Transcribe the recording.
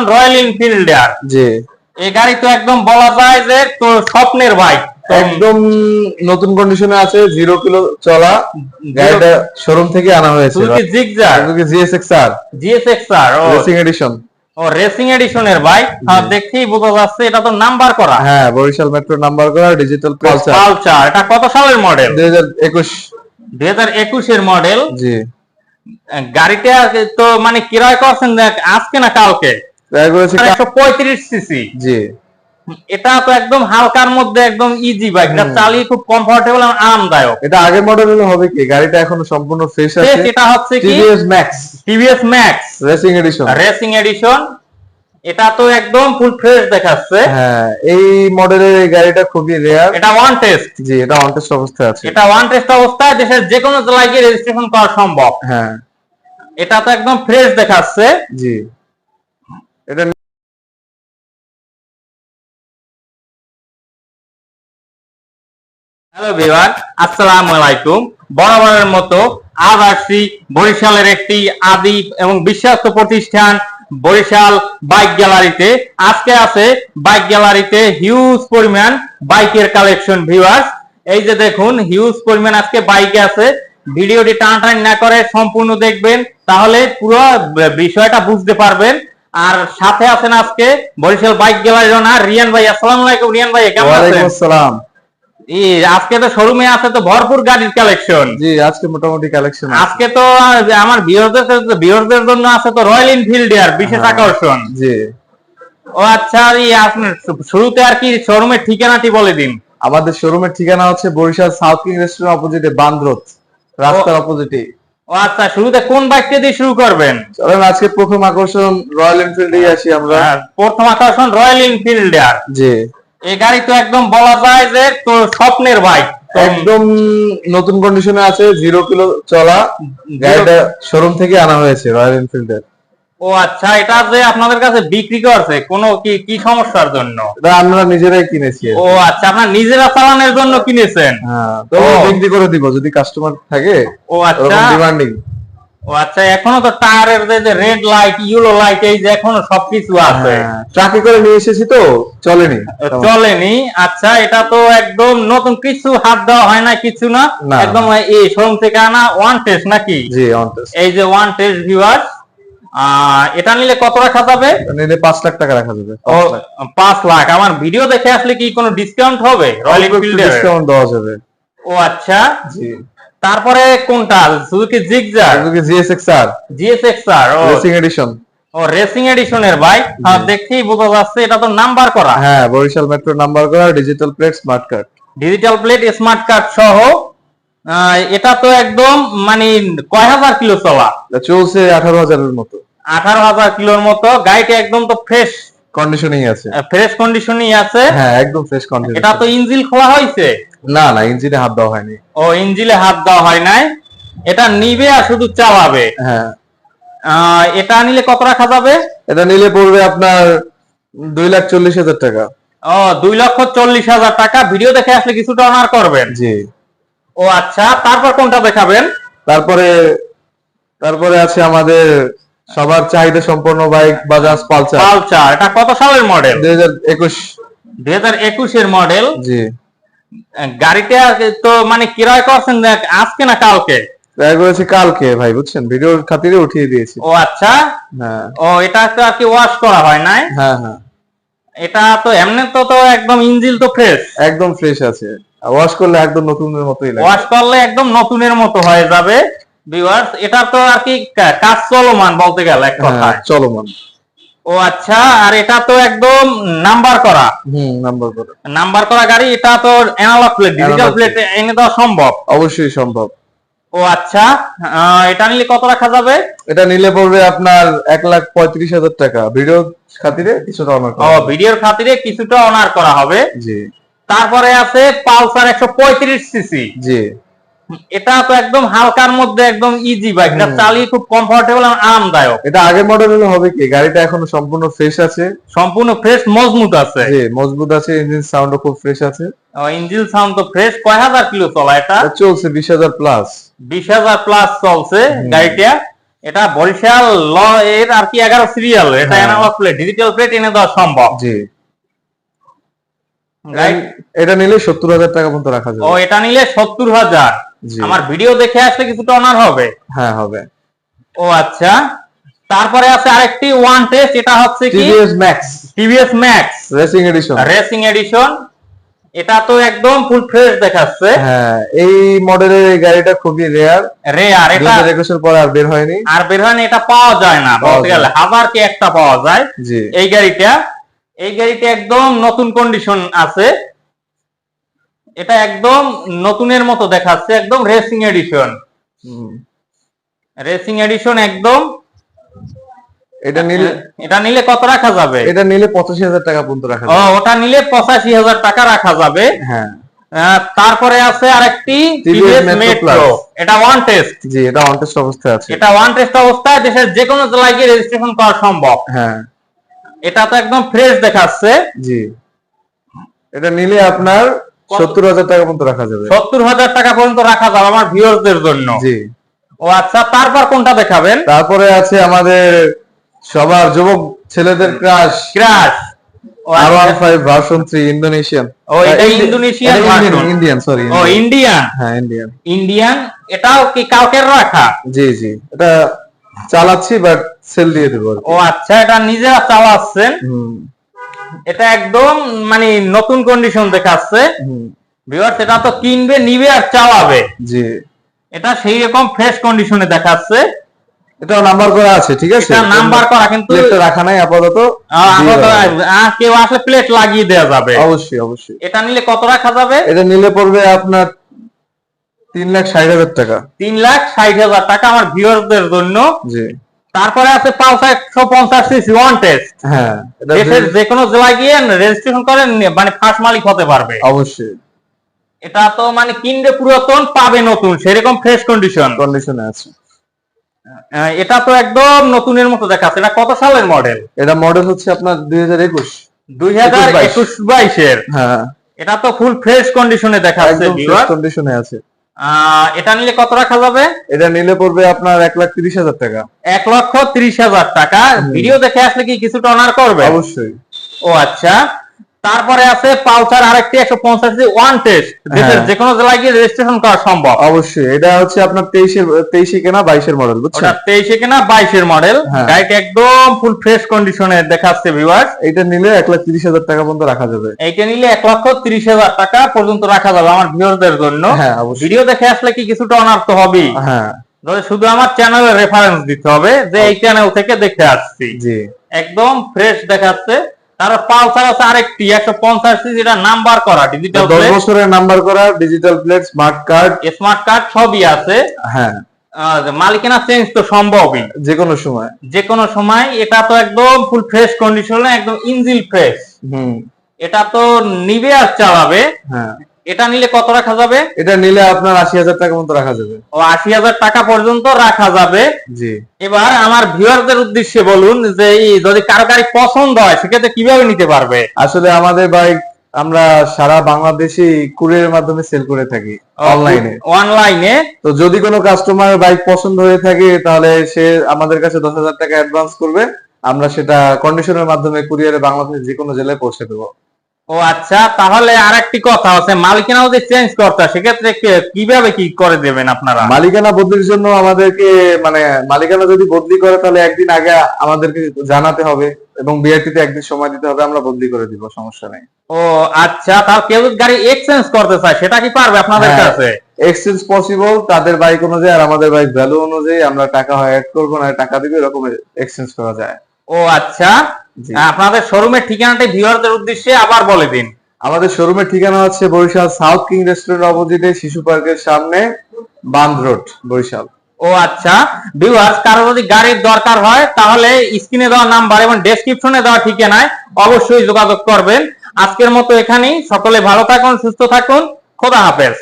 আকর্ষণ রয়্যাল এনফিল্ডার জি। এই গাড়ি তো একদম বলা যায় যে তো স্বপ্নের বাইক একদম নতুন কন্ডিশনে আছে জিরো কিলো চলা। গাড়িটা শোরুম থেকে আনা হয়েছে। Suzuki Gixxer GSX R GSX R ও। রেসিং এডিশন ও রেসিং এডিশনের বাইক দেখেই বোঝা যাচ্ছে এটা তো নাম্বার করা। হ্যাঁ বরিশাল মেট্রো নাম্বার করা ডিজিটাল পালসার পালচার এটা কত সালের মডেল দুই হাজার একুশ। দুই হাজার একুশের মডেল জি। গাড়িটা তো মানে কিরায় করছেন দেখ আজকে না কালকে? একশো পঁয়ত্রিশ সিসি। জি। এটা তো একদম হালকার মধ্যে একদম ইজি বাইক এটা চালিয়ে খুব কমফোর্টেবল এবং আরামদায়ক। এটা আগের মডেল হবে কি? গাড়িটা এখনও সম্পূর্ণ ফ্রেশ আছে। এটা হচ্ছে কি? TVS Max TVS Max racing edition racing edition এটা তো একদম ফুল ফ্রেশ দেখাচ্ছে। হ্যাঁ এই মডেলের এই গাড়িটা খুবই রেয়ার এটা ওয়ান টেস্ট জি এটা অনটেস্ট অবস্থায় আছে। এটা ওয়ান টেস্ট অবস্থায় দেশের যে কোনো জেলায় গিয়ে রেজিস্ট্রেশন করা সম্ভব। হ্যাঁ। এটা তো একদম ফ্রেশ দেখাচ্ছে। জি। এটা হ্যালো বিভাগ আসসালামু আলাইকুম বরাবরের মতো বরিশালের একটি আদি এবং প্রতিষ্ঠান বরিশাল বাইক গ্যালারিতে। আজকে আছে বাইক গ্যালারিতে হিউজ পরিমাণ বাইকের কালেকশন ভিউয়ার্স এই যে দেখুন হিউজ পরিমাণ আজকে বাইকে আছে। ভিডিওটি টানাটানি না করে সম্পূর্ণ দেখবেন, তাহলে পুরো বিষয়টা বুঝতে পারবেন। আর সাথে আছেন আজকে বরিশাল বাইক গ্যালারির ওনার রিয়ান ভাই। আসসালামু আলাইকুম রিয়ান ভাই কেমন ওয়ালাইকুম আছেন আসসালাম। ই, আজকে তো শোরুমে আছে তো ভরপুর গাড়ির কালেকশন জি আজকে মোটামুটি কালেকশন আজকে তো আমার ভিউয়ারদের ভিউয়ারদের জন্য আছে তো রয়্যাল এনফিল্ডার বিশেষ হ্যাঁ। আকর্ষণ। জি। ও আচ্ছা ই আপনার শুরুতে আর কি শোরুমের ঠিকানাটি বলে দিন। আমাদের শোরুমের ঠিকানা হচ্ছে বরিশাল সাউথ কিং রেস্টুরেন্ট অপোজিটে বান্দ্রত রাস্তার অপোজিটে ও আচ্ছা শুরুতে কোন বাইকটা দিয়ে শুরু করবেন? চলেন আজকে প্রথম আকর্ষণ রয়্যাল এনফিল্ডে আসি আমরা। আহ, প্রথম আকর্ষণ রয়্যাল এনফিল্ডার জি। এই গাড়ি তো একদম বলা যায় যে তো স্বপ্নের বাইক। একদম নতুন কন্ডিশনে আছে জিরো কিলো চলা। গাড়িটা শোরুম থেকে আনা হয়েছে রয়্যাল এনফিল্ডের ও আচ্ছা এটা যে আপনাদের কাছে বিক্রি করছে কোনো কি কি সমস্যার জন্য? এটা আমরা নিজেরাই কিনেছি ও আচ্ছা আপনার নিজেরা চালানোর জন্য কিনেছেন? হ্যাঁ তো বিক্রি করে দিব যদি কাস্টমার থাকে ও আচ্ছা। ডিমান্ডিং ও আচ্ছা এখনও তো টায়ারের যে রেড লাইট ইয়েলো লাইট এই যে এখনও সবকিছু আছে। ট্রাকে করে নিয়ে এসেছি তো চলেনি। চলেনি? আচ্ছা এটা তো একদম নতুন কিছু হাত দেওয়া হয় না কিছু না। একদম এই শোরুম থেকে আনা ওয়ান টেস্ট নাকি? জি অনটেস্ট এই যে ওয়ান টেস্ট ভিউয়ার এটা নিলে কত রাখা যাবে? নিলে পাঁচ লাখ টাকা রাখা যাবে। পাঁচ লাখ। আমার ভিডিও দেখে আসলে কি কোনো ডিসকাউন্ট হবে? রয়্যাল ডিসকাউন্ট দেওয়া যাবে। ও আচ্ছা। জি। তারপরে কোনটা? সুজুকি জিগজার আর ও। রেসিং এডিশন ও রেসিং এডিশনের বাইক দেখেই বোঝা যাচ্ছে এটা তো নাম্বার করা। হ্যাঁ বরিশাল মেট্রো নাম্বার করা digital plate smart card digital plate smart card সহ এটা তো একদম মানে কয় হাজার কিলো চলা চলছে আঠারো হাজারের মতো। আঠারো হাজার কিলোর মতো। গাড়িটা একদম তো ফ্রেশ কন্ডিশনিং আছে। ফ্রেশ কন্ডিশনই আছে। হ্যাঁ একদম ফ্রেশ কন্ডিশন এটা তো ইঞ্জিল খোলা হয়েছে? না না ইঞ্জিনে হাত দেওয়া হয়নি। ও ইঞ্জিলে হাত দেওয়া হয় নাই। এটা নিবে আর শুধু চালাবে? হ্যাঁ। এটা নিলে কত রাখা যাবে? এটা নিলে পড়বে আপনার দুই লাখ চল্লিশ হাজার টাকা। ও দুই লক্ষ চল্লিশ হাজার টাকা। ভিডিও দেখে আসলে কিছুটা অনার করবেন। জি। ও আচ্ছা তারপর কোনটা দেখাবেন? তারপরে তারপরে আছে আমাদের সবার চাহিদা সম্পন্ন বাইক বাজাজ পালসার পালচার এটা কত সালের মডেল দুই হাজার একুশ। দুই হাজার একুশের মডেল জি। গাড়িটা তো মানে কিরায় করছেন দেখ আজকে না কালকে? ট্রাই করেছি কালকে ভাই বুঝছেন? ভিডিওর খাতিরে উঠিয়ে দিয়েছি। ও আচ্ছা। হ্যাঁ। ও এটা তো আর কি ওয়াশ করা হয় নাই? হ্যাঁ হ্যাঁ। এটা তো এমনি তো তো একদম ইঞ্জিল তো ফ্রেশ একদম ফ্রেশ আছে। ওয়াশ করলে একদম নতুনের মতোই লাগে। ওয়াশ করলে একদম নতুনের মতো হয়ে যাবে ভিউয়ার্স এটা তো আর কি কাজ চলমান বলতে গেলে এক হ্যাঁ কথায় চলমান। ও আচ্ছা আর এটা তো একদম নাম্বার করা। হুম নাম্বার করে। নাম্বার করা গাড়ি এটা তো অ্যানালগ প্লেট ডিজিটাল প্লেট এনে দেওয়া সম্ভব? অবশ্যই সম্ভব। ও আচ্ছা এটা নিলে কত রাখা যাবে? এটা নিলে পড়বে আপনার এক লাখ পঁয়ত্রিশ হাজার টাকা। ভিডিও খাতিরে কিছুটা অনার ও ভিডিওর খাতিরে কিছুটা অনার করা হবে। জি। তারপরে আছে পালসার একশো পঁয়ত্রিশ সিসি। জি। এটা তো একদম হালকার মধ্যে একদম ইজি বাইক এটা চালিয়ে খুব কমফোর্টেবল এবং আরামদায়ক। এটা আগের মডেল হলে হবে কি? গাড়িটা এখনও সম্পূর্ণ ফ্রেশ আছে। সম্পূর্ণ ফ্রেশ মজবুত আছে। জি মজবুত আছে ইঞ্জিন সাউন্ডও খুব ফ্রেশ আছে। ইঞ্জিন সাউন্ড তো ফ্রেশ কয় হাজার কিলো চলা এটা? চলছে বিশ হাজার প্লাস বিশ হাজার প্লাস চলছে গাড়িটা। এটা বরিশাল ল এর আর কি এগারো সিরিয়াল এটা। অ্যানালগ প্লেট ডিজিটাল প্লেট এনে দেওয়া সম্ভব। জি। এটা নিলে সত্তর হাজার টাকা পর্যন্ত রাখা ও এটা নিলে সত্তর হাজার। আমার ভিডিও দেখে আসলে কিছুটা অনার হবে। হ্যাঁ হবে। ও আচ্ছা। তারপরে আছে আরেকটি ওয়ান টেস্ট এটা হচ্ছে কি? TVS Max TVS Max racing edition racing edition এটা তো একদম ফুল ফ্রেশ দেখাচ্ছে। হ্যাঁ এই মডেলের এই গাড়িটা খুবই রেয়ার রে আর দুই এটা একুশের পরে আর বের হয়নি। আর বের হয়নি এটা পাওয়া যায় না বলতে গেলে হাজার কি একটা পাওয়া যায়। এই গাড়িটা এই গাড়িটা একদম নতুন কন্ডিশন আছে। এটা একদম নতুনের মতো দেখাচ্ছে একদম রেসিং এডিশন রেসিং এডিশন একদম এটা নিলে এটা নিলে কত রাখা যাবে? এটা নিলে পঁচাশি হাজার টাকা পর্যন্ত রাখা যাবে। ওটা নিলে পঁচাশি হাজার টাকা রাখা যাবে। হ্যাঁ। তারপরে আছে আরেকটি টিভিএস মেট্রো এটা ওয়ান টেস্ট জি এটা অনটেস্ট অবস্থায় আছে। এটা ওয়ান টেস্ট অবস্থায় দেশের যে কোনো জেলায় গিয়ে রেজিস্ট্রেশন করা সম্ভব। হ্যাঁ। এটা তো একদম ফ্রেশ দেখাচ্ছে। জি। এটা নিলে আপনার সত্তর হাজার টাকা পর্যন্ত রাখা যাবে। সত্তর হাজার টাকা পর্যন্ত রাখা যাবে আমার ভিউয়ারদের জন্য। জি। ও আচ্ছা তারপর কোনটা দেখাবেন? তারপরে আছে আমাদের সবার যুবক ছেলেদের ক্রাশ ক্রাশ ও R one. Five version three Indonesian ও, এটা ইন্দোনেশিয়ান ইন্ডিয়ান সরি ও ইন্ডিয়ান হ্যাঁ ইন্ডিয়ান ইন্ডিয়ান এটাও কি কাউকে রাখা? জি জি। এটা চালাচ্ছি বাট সেল দিয়ে দেবো ও আচ্ছা এটা নিজেরা চালাচ্ছেন? এটা একদম মানে নতুন কন্ডিশন দেখাচ্ছে। হুম। ভিউয়ার্স এটা তো কিনবে নিবে আর চালাবে। জি। এটা সেই রকম ফ্রেশ কন্ডিশনে দেখাচ্ছে। এটা নাম্বার করা আছে ঠিক আছে? এটা নাম্বার করা কিন্তু প্লেটটা রাখা নাই আপাতত। আপাতত, কেউ আসলে প্লেট লাগিয়ে দেওয়া যাবে। অবশ্যই অবশ্যই। এটা নিলে কত রাখা যাবে? এটা নিলে পড়বে আপনার তিন লাখ ষাট হাজার টাকা। তিন লাখ ষাট হাজার টাকা আমার ভিউয়ারদের জন্য। জি। তারপরে আছে একশো পঞ্চাশ সিসি ওয়ান টেস্ট। হ্যাঁ দেশের যে কোনো জেলায় গিয়ে রেজিস্ট্রেশন করেন মানে ফার্স্ট মালিক হতে পারবে। অবশ্যই। এটা তো মানে পুরাতন পাবে নতুন সেরকম ফ্রেশ কন্ডিশন কন্ডিশনে আছে। এটা তো একদম নতুনের মতো দেখাচ্ছে। এটা কত সালের মডেল এটা মডেল হচ্ছে আপনার দুই হাজার একুশ। দুই হাজার একুশ বাইশের। হ্যাঁ। এটা তো ফুল ফ্রেশ কন্ডিশনে দেখাচ্ছে কন্ডিশনে আছে। এটা নিলে কত রাখা যাবে? এটা নিলে পড়বে আপনার এক লাখ তিরিশ হাজার টাকা। এক লক্ষ ত্রিশ হাজার টাকা। ভিডিও দেখে আসলে কি কিছুটা অনার করবে? অবশ্যই। ও আচ্ছা। তারপরে আছে পালসার আরেকটি একশো পঞ্চাশ ওয়ান টেস্ট। হ্যাঁ। যে কোনো জেলায় গিয়ে রেজিস্ট্রেশন করা সম্ভব। অবশ্যই এটা হচ্ছে আপনার তেইশের তেইশে কেনা বাইশের মডেল বুঝছেন? তেইশে কেনা বাইশের মডেল হ্যাঁ। গাড়িটা একদম ফুল ফ্রেশ কন্ডিশনে দেখাচ্ছে ভিউয়ার্স এটা নিলে এক লাখ তিরিশ হাজার টাকা পর্যন্ত রাখা যাবে। এইটা নিলে এক লক্ষ তিরিশ হাজার টাকা পর্যন্ত রাখা যাবে আমার ভিউয়ারদের জন্য। হ্যাঁ ভিডিও দেখে আসলে কি কিছুটা অনার তো হবেই। হ্যাঁ। শুধু আমার চ্যানেলের রেফারেন্স দিতে হবে যে এই চ্যানেল থেকে দেখে আসছি। জি। একদম ফ্রেশ দেখাচ্ছে। তার পালসার আছে আরেকটি একশো পঞ্চাশ যেটা নাম্বার করা ডিজিটাল দশ বছরের নাম্বার করা digital plate smart card smart card সবই আছে। হ্যাঁ। মালিকানা চেঞ্জ তো সম্ভবই। যে কোনো সময়। যে কোনো সময় এটা তো একদম ফুল ফ্রেশ কন্ডিশনে একদম ইঞ্জিল ফ্রেশ হুম। এটা তো নিবে আর চালাবে। হ্যাঁ। এটা নিলে কত রাখা যাবে? এটা নিলে আপনার আশি হাজার টাকা মতো রাখা যাবে। ও আশি হাজার টাকা পর্যন্ত রাখা যাবে। জি। এবার আমার ভিউয়ারদের উদ্দেশ্যে বলুন যে যদি কারও গাড়ি পছন্দ হয় সেক্ষেত্রে কীভাবে নিতে পারবে? আসলে আমাদের বাইক আমরা সারা বাংলাদেশে কুরিয়ারের মাধ্যমে সেল করে থাকি অনলাইনে অনলাইনে তো যদি কোনো কাস্টমার বাইক পছন্দ হয়ে থাকে তাহলে সে আমাদের কাছে দশ হাজার টাকা অ্যাডভান্স করবে। আমরা সেটা কন্ডিশনের মাধ্যমে কুরিয়ারে বাংলাদেশের যে কোনো জেলায় পৌঁছে দেবো। ও আচ্ছা তাহলে আরেকটি কথা আছে মালিকানা যদি চেঞ্জ করতে হয়, সেক্ষেত্রে কীভাবে কি করে দেবেন আপনারা মালিকানা বদলির জন্য আমাদেরকে মানে মালিকানা যদি বদলি করে তাহলে একদিন আগে আমাদেরকে জানাতে হবে এবং বিআরটিতে একদিন সময় দিতে হবে আমরা বদলি করে দিব সমস্যা নেই ও আচ্ছা তাহলে কেউ যদি গাড়ি এক্সচেঞ্জ করতে চায় সেটা কি পারবে আপনাদের হ্যাঁ। কাছে এক্সচেঞ্জ পসিবল তাদের বাইক অনুযায়ী আর আমাদের বাইক ভ্যালু অনুযায়ী আমরা টাকা হয় অ্যাড করব না টাকা দিবে এরকম এক্সচেঞ্জ করা যায় ও আচ্ছা। আপনাদের শোরুমের ঠিকানাটা ভিউয়ারদের উদ্দেশ্যে আবার বলে দিন। আমাদের শোরুমের ঠিকানা হচ্ছে বরিশাল সাউথ কিং রেস্টুরেন্ট অপোজিটে শিশু পার্কের সামনে বান্ধ রোড বরিশাল। ও আচ্ছা। ভিউয়ার্স কারও যদি গাড়ির দরকার হয় তাহলে স্ক্রিনে দেওয়া নাম্বার এবং ডেসক্রিপশনে দেওয়া ঠিকানায় অবশ্যই যোগাযোগ করবেন। আজকের মতো এখানেই। সকলে ভালো থাকুন সুস্থ থাকুন। খোদা হাফেজ।